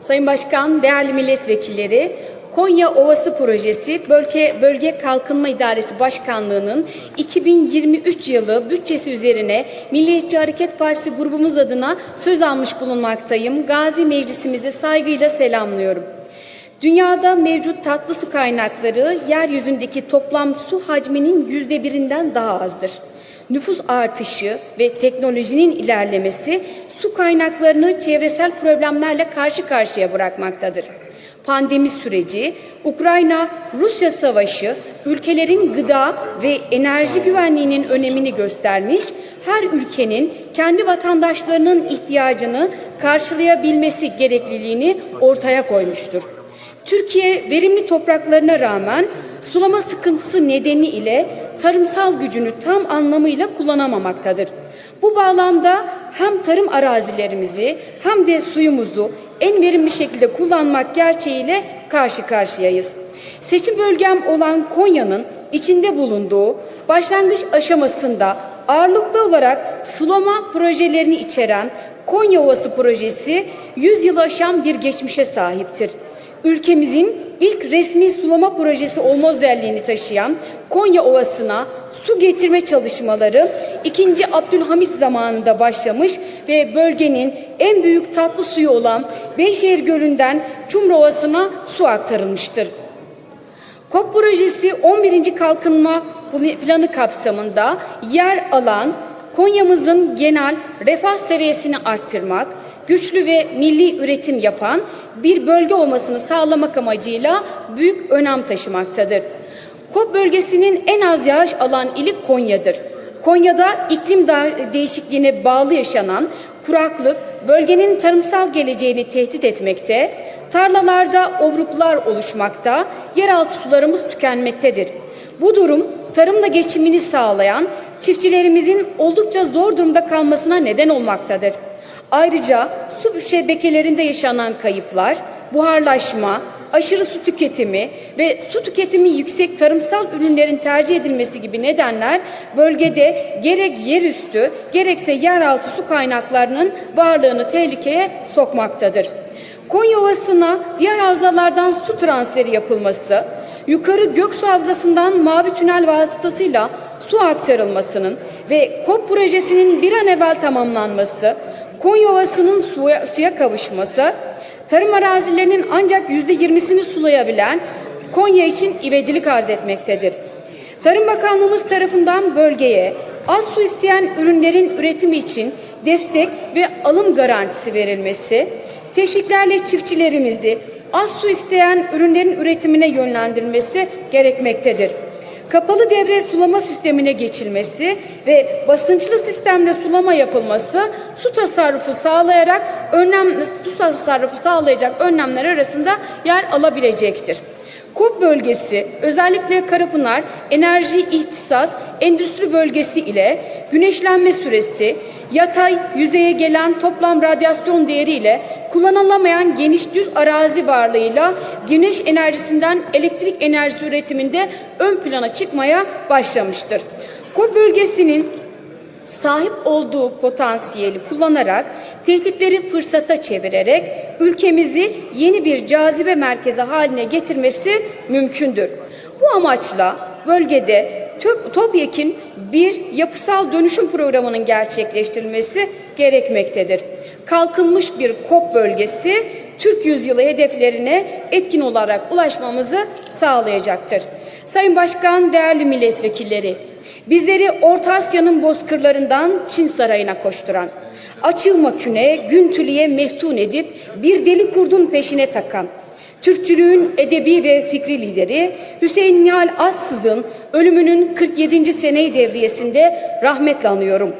Sayın Başkan, değerli milletvekilleri, Konya Ovası Projesi Bölge, Bölge Kalkınma İdaresi Başkanlığı'nın 2023 yılı bütçesi üzerine Milliyetçi Hareket Partisi grubumuz adına söz almış bulunmaktayım. Gazi Meclisimizi saygıyla selamlıyorum. Dünyada mevcut tatlı su kaynakları yeryüzündeki toplam su hacminin yüzde birinden daha azdır. Nüfus artışı ve teknolojinin ilerlemesi su kaynaklarını çevresel problemlerle karşı karşıya bırakmaktadır. Pandemi süreci, Ukrayna-Rusya savaşı ülkelerin gıda ve enerji güvenliğinin önemini göstermiş, her ülkenin kendi vatandaşlarının ihtiyacını karşılayabilmesi gerekliliğini ortaya koymuştur. Türkiye verimli topraklarına rağmen sulama sıkıntısı nedeniyle tarımsal gücünü tam anlamıyla kullanamamaktadır. Bu bağlamda hem tarım arazilerimizi hem de suyumuzu en verimli şekilde kullanmak gerçeğiyle karşı karşıyayız. Seçim bölgem olan Konya'nın içinde bulunduğu başlangıç aşamasında ağırlıklı olarak sulama projelerini içeren Konya Ovası projesi 100 yılı aşan bir geçmişe sahiptir ülkemizin ilk resmi sulama projesi olma özelliğini taşıyan Konya Ovası'na su getirme çalışmaları 2. Abdülhamit zamanında başlamış ve bölgenin en büyük tatlı suyu olan Beyşehir Gölü'nden Çumru Ovası'na su aktarılmıştır. KOP projesi 11. kalkınma planı kapsamında yer alan Konya'mızın genel refah seviyesini arttırmak, güçlü ve milli üretim yapan bir bölge olmasını sağlamak amacıyla büyük önem taşımaktadır. KOP bölgesinin en az yağış alan ili Konya'dır. Konya'da iklim değişikliğine bağlı yaşanan kuraklık bölgenin tarımsal geleceğini tehdit etmekte, tarlalarda obruklar oluşmakta, yeraltı sularımız tükenmektedir. Bu durum tarımla geçimini sağlayan çiftçilerimizin oldukça zor durumda kalmasına neden olmaktadır. Ayrıca su şebekelerinde yaşanan kayıplar, buharlaşma, aşırı su tüketimi ve su tüketimi yüksek tarımsal ürünlerin tercih edilmesi gibi nedenler bölgede gerek yerüstü gerekse yeraltı su kaynaklarının varlığını tehlikeye sokmaktadır. Konya Ovası'na diğer havzalardan su transferi yapılması, yukarı Göksu Havzası'ndan Mavi Tünel vasıtasıyla su aktarılmasının ve KOP projesinin bir an evvel tamamlanması, Konya Ovası'nın suya, suya kavuşması, tarım arazilerinin ancak yüzde yirmisini sulayabilen Konya için ivedilik arz etmektedir. Tarım Bakanlığımız tarafından bölgeye az su isteyen ürünlerin üretimi için destek ve alım garantisi verilmesi, teşviklerle çiftçilerimizi az su isteyen ürünlerin üretimine yönlendirilmesi gerekmektedir kapalı devre sulama sistemine geçilmesi ve basınçlı sistemle sulama yapılması su tasarrufu sağlayarak önlem su tasarrufu sağlayacak önlemler arasında yer alabilecektir. KOP bölgesi özellikle Karapınar enerji ihtisas endüstri bölgesi ile güneşlenme süresi yatay yüzeye gelen toplam radyasyon değeriyle kullanılamayan geniş düz arazi varlığıyla güneş enerjisinden elektrik enerjisi üretiminde ön plana çıkmaya başlamıştır. KOP bölgesinin sahip olduğu potansiyeli kullanarak tehditleri fırsata çevirerek ülkemizi yeni bir cazibe merkezi haline getirmesi mümkündür. Bu amaçla bölgede topyekin bir yapısal dönüşüm programının gerçekleştirilmesi gerekmektedir. Kalkınmış bir KOP bölgesi Türk yüzyılı hedeflerine etkin olarak ulaşmamızı sağlayacaktır. Sayın Başkan, değerli milletvekilleri, Bizleri Orta Asya'nın bozkırlarından Çin sarayına koşturan, açılma küne, güntülüye meftun edip bir deli kurdun peşine takan, Türkçülüğün edebi ve fikri lideri Hüseyin Nihal Assız'ın ölümünün 47. seneyi devriyesinde rahmetle anıyorum.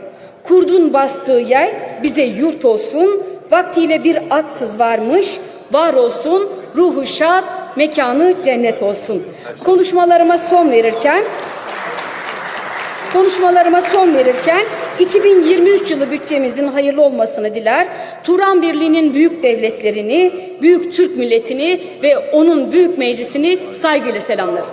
Kurdun bastığı yer bize yurt olsun, vaktiyle bir atsız varmış, var olsun, ruhu şad, mekanı cennet olsun. Konuşmalarıma son verirken Konuşmalarıma son verirken 2023 yılı bütçemizin hayırlı olmasını diler. Turan Birliği'nin büyük devletlerini, büyük Türk milletini ve onun büyük meclisini saygıyla selamlarım.